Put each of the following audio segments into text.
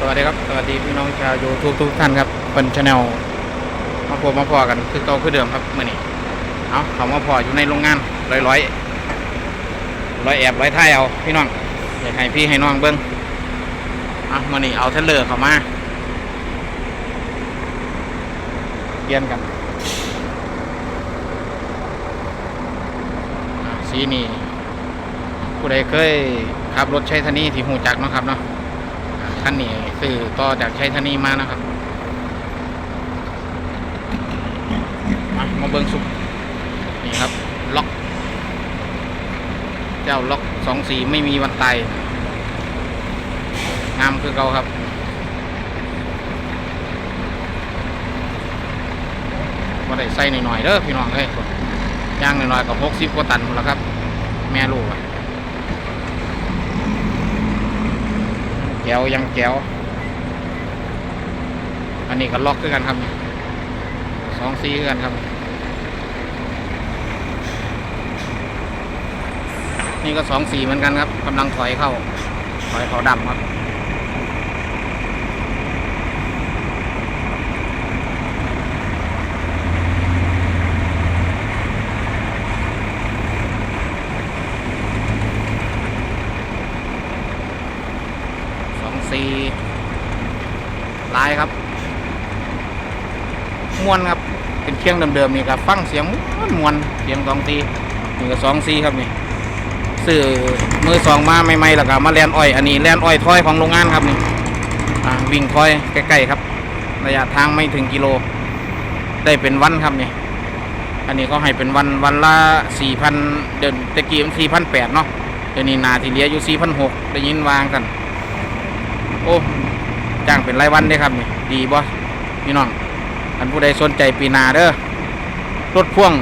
สวัสดีครับ สวัสดีพี่น้องชาวยูทูบทุกท่านครับเป็นชาแนลมาพบมาพอกันคือเก่าคือเดิมครับเมื่อนี้เอาเขามาพออยู่ในโรงงานร้อยร้อยร้อยแอบร้อยท้ายเอาพี่น้องอยากให้พี่ให้น้องเบิ้งอะมื่อนี้เอาเทเลอร์เข้ามาเปลี่ยนกันสีนี้ผู้ใดเคยขับรถใช้ทานีที่หูจักเนาะครับเนาะ คันนี้ซื้อต่อจากใชัยธานี้มานะครับมามาเบิ้งสุกนี่ครับ ล็อก เจ้าล็อกสองสีไม่มีวันตายงามคือเก่าครับว่าได้ใส่หน่อยๆเด้อพี่น้องเอ้ยย่างหน่อยๆกับหกสิบกว่าตันหมดแล้วครับ แม่ลูกอะแก้วยังแก้ว อันนี้ก็ล็อกด้วยกันครับสองซีด้วยกันครับ นี่ก็สองสีเหมือนกันครับกำลังถอยเข้า ถอยเขาดำครับ สองสีลายครับ มวนครับ เป็นเครื่องเดิมๆนี่ครับ ฟังเสียงมวนมวนเสียงสองสีนี่ก็สองสีครับนี่ซื้อมือสองมาใหม่ๆแล้วก็มาแลนอ้อย อันนี้แลนอ้อยถ้อยของโรงงานครับนี่วิ่งถ้อยใกล้ๆครับ ระยะทางไม่ถึงกิโล ได้เป็นวันครับนี่อันนี้เขาให้เป็นวันวันละสี่พันเดินตะกี้มันสี่พันแปดเนาะเดี๋ยวนี้นาทีเลียอยู่สี่พันหกได้ยินวางกัน โอ้จ้างเป็นรายวันได้ครับนี่ดีบ่พี่น้อง ท่านผู้ใดสนใจปีนาเด้อรถพ่วง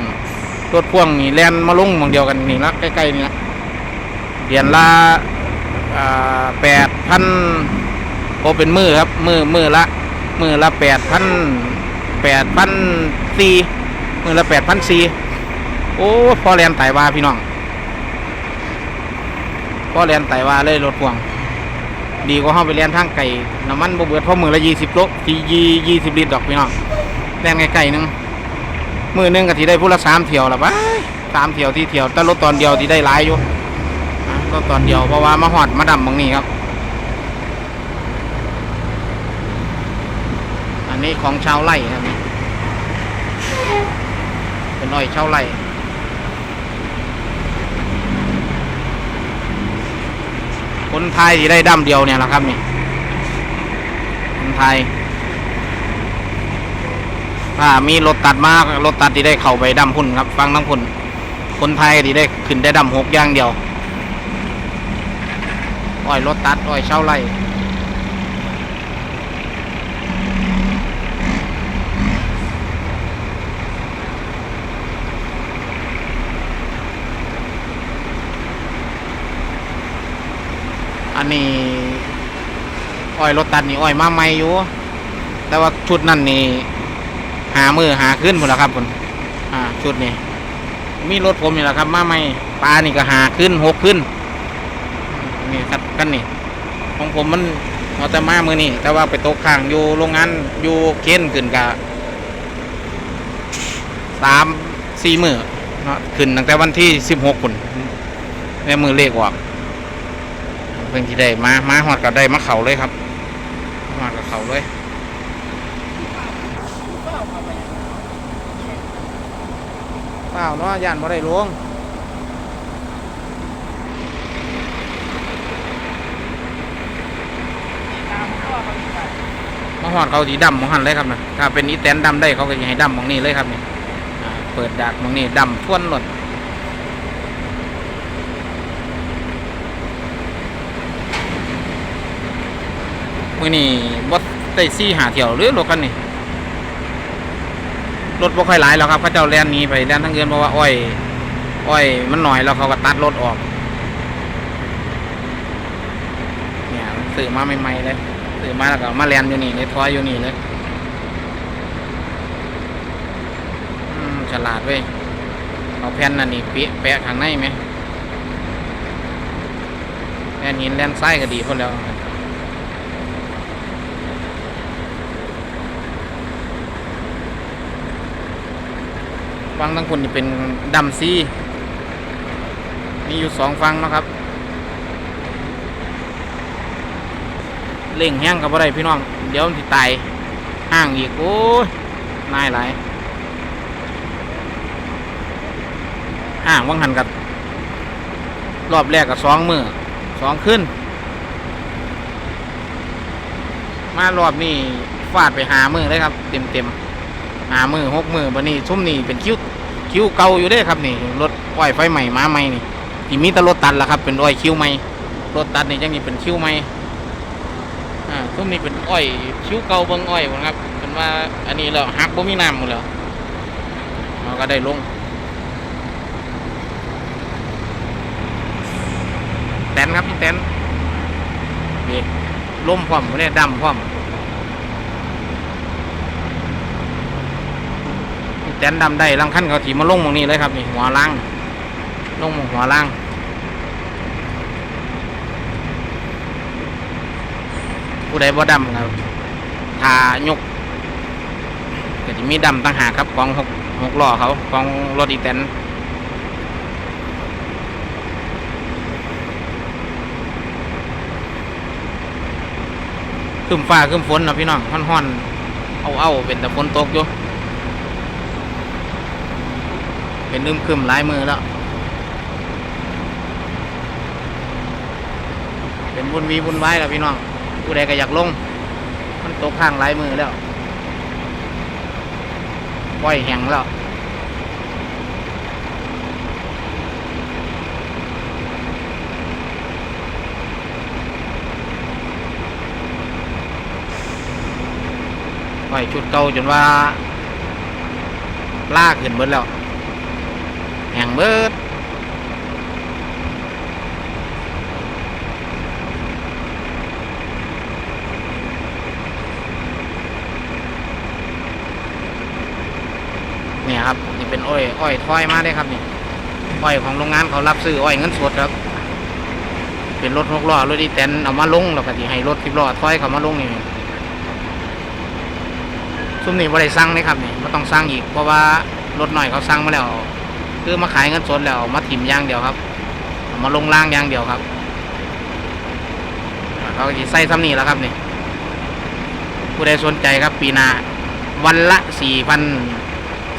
รถพ่วงนี่แลนมาลงมองเดียวกันนี่ละใกล้ๆนี่ละเดือนละแปดพันโอเป็นมือครับ มือมือละมือละแปดพันแปดพันสี่มือละแปดพันสี่โอ้พอแลนไต่วาพี่น้องพอแลนไต่วาเลยรถพ่วง ดีกว่าเข้าไปเรียนทางไก่น้ำมันบ่เบิดเพราะมือละยี่สิบโลที่ยี่ยี่สิบลิตรดอกพี่น้อง แล่นไก่ๆหนึงมือหนึงก็ที่ได้พูละสามเที่ยวละไปสามเที่ยวที่เที่ยวแต่รถตอนเดียวที่ได้หลายอยู่อะรถตอนเดียวเพราะว่ามาหอดมาดำบางนี้ครับ อันนี้ของชาวไร่ครับนี่เป็นอ้อยชาวไร่คนไทยที่ได้ดั้มเดียวเนี่ยแหละครับนี่คนไทย ถ้ามีรถตัดมากรถตัดที่ได้เข้าไปดั้มพุ่นครับ ฟังทั้งพุ่นคนไทยที่ได้ขึ้นได้ดั้มหกอย่างเดียวอ้อยรถตัดอ้อยเช่าไร่อันนี้อ้อยรถตัดนี่อ้อยมาใหม่อยู่ แต่ว่าชุดนั่นนี่ หามือหาขึ้นหมดแล้วครับคุณอ่าชุดนี้ มีรถผมนี่แหละครับ มาใหม่ปลานี่ก็หาขึ้นหกขึ้นนี่ครับกันนี่ของผมมันเอาแต่มามือนี่แต่ว่าไปตกข้างอยู่โรงงานอยู่เค้นขึ้นกะสามสี่มือเนาะขึ้นตั้งแต่วันที่สิบหกคนในมือเลขออกเพิ่งที่ได้มามาหอดกับได้มาเขาเลยครับหอดกับเขาเลย เปล่าเนาะย่านบ่ได้ลวงมาหอดเขาสีดำมองหันเลยครับนะถ้าเป็นอีแตนดำได้เขาก็จะให้ดำมองนี่เลยครับนี่อ่าเปิดดักมองนี่ดำท่วนหลดมือนี้บดได้ซี่หาเที่ยวหรือรถกันนี่ รถบ่ค่อยหลายแล้วครับเขาเจ้าแล่นนี้ไปแล่นทั้งเงินเพราะว่าอ้อย อ้อย มันหน่อยแล้วเขาก็ตัดรถออก เนี่ยซื้อมาใหม่ๆเลยซื้อมาแล้วก็มาแล่นอยู่นี่ในท้อยอยู่นี่เลยฉลาดเว้ยเอาแผ่นนั่นนี่เปีะแปะข้างในไหมแผ่นหินแล่นไส้ก็ดีพอแล้ว ฟังทั้งคนนี่เป็นดำซีมีอยู่สองฟังนะครับเล่งแห้งกับอะไรพี่น้อง เดี๋ยวมันตายห่างอีก โอ้ยนายหลายห่างว่างหันกับ รอบแรกกับสองมือสองขึ้น มารอบนี้ฟาดไปหามือเลยครับ เต็มเต็มหามือหกมือบันนี้ชุ่มนี่เป็นคิ้ว คิ้วเก่าอยู่เด้ครับนี่รถอ้อยไฟใหม่มาใหม่นี่ที่มีแต่รถตัดละครับ เป็นอ้อยคิ้วใหม่รถตัดนี่จังนี่เป็นคิ้วใหม่อ่าชุ่มนี่เป็นอ้อยคิ้วเก่าเบิ่งอ้อยพุ่นครับเป็นว่าอันนี้แล้วหักบ่มีน้ำหมดแล้วเราก็ได้ลงแตนครับพี่แตนนี่ล่มพร้อมเนี่ยดำพร้อม แตนดำได้ลังขั้นเขาถีมาลงตรงนี้เลยครับนี่หัวล่างลงหม้องหัวล่างผู้ใดบ่ดำครับทายกก็จะมีดำต่างหากครับกองหกหกล้อเขากองรถอีแตนขึ้นฟ้าขึ้นฝนนะพี่น้องฮ้อนๆเอาเอาเป็นแต่ฝนตกอยู่ เป็นลืมขึ้นหลายมือแล้ว เป็นบุญวีบุญไว้แล้วพี่น้องผู้ใดก็อยากลง มันตกข้างหลายมือแล้วปล่อยแห้งแล้วปล่อยชุดเก่าจนว่าลากขึ้นเบิดแล้ว แห้งเบิดเนี่ยครับนี่เป็นอ้อยอ้อยถ้อยมาได้ครับนี่อ้อยของโรงงานเขารับซื้ออ้อยเงินสดครับ เป็นรถหกล้อรถดีแตนเอามาลงแล้วก็ที่ให้รถสิบล้อถ้อยเขามาลงนี่ซุมนี่บ่ได้สั่งเลยครับนี่ไม่ต้องสั่งอีกเพราะว่ารถหน่อยเขาสั่งมาแล้ว คือมาขายเงินสดแล้วมาถิ่มย่างเดียวครับ มาลงล่างย่างเดียวครับเขาจะใส่ซ้ำนี่แล้วครับนี่ผู้ใดสนใจครับ ปีนาวันละสี่พัน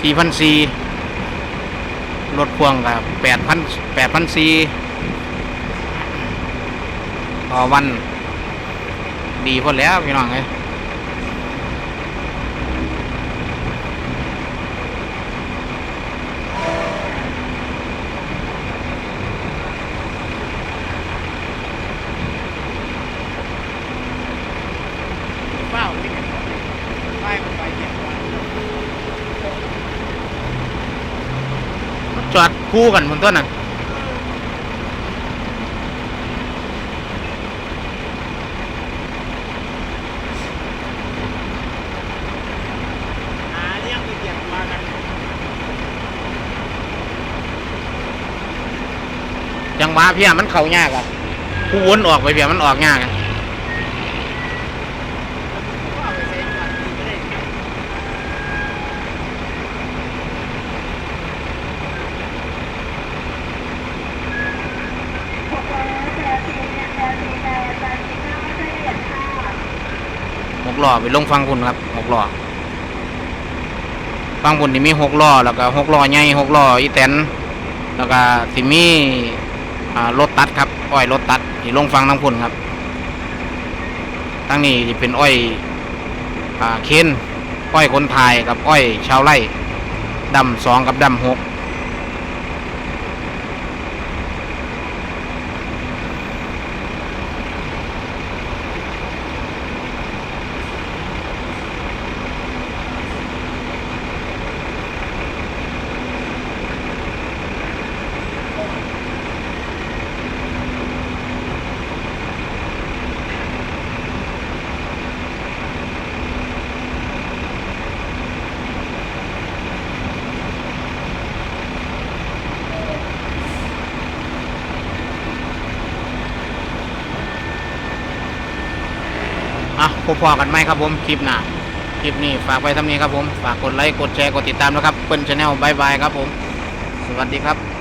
สี่พันสี่รถพ่วงกับแปดพันแปดพันสี่ต่อวัน ดีพอแล้วพี่น้องเอ้ย เฝ้าไปไปไปจอด คู่กันบนต้นน่ะหาเรื่องไปเกี่ยวมากันจังหวะเพียมันเข้ายากอะผู้วนออกไปเพียมันออกยากอะ ก็เอาไปใส่ก่อนดีก็ได้ ห กล้อไปลงฟังคุณครับหกล้อฟังคุณที่มีหกล้อแล้วก็หกล้อใหญ่หกล้ออีแตนแล้วก็ที่มีรถตัดครับ อ้อยรถตัดที่ลงฟังน้ำพุ่นครับทั้งนี้ที่เป็นอ้อยอเค้นอ้อยคนไทยกับอ้อยชาวไร่ดำสองกับดำหก อะพอๆกันไหมครับผมคลิปหน้าคลิปนี้ฝากไว้ทำนี้ครับผมฝากกดไลค์กดแชร์กดติดตามนะครับเปิ้ลชาแนลบายบายครับผม สวัสดีครับ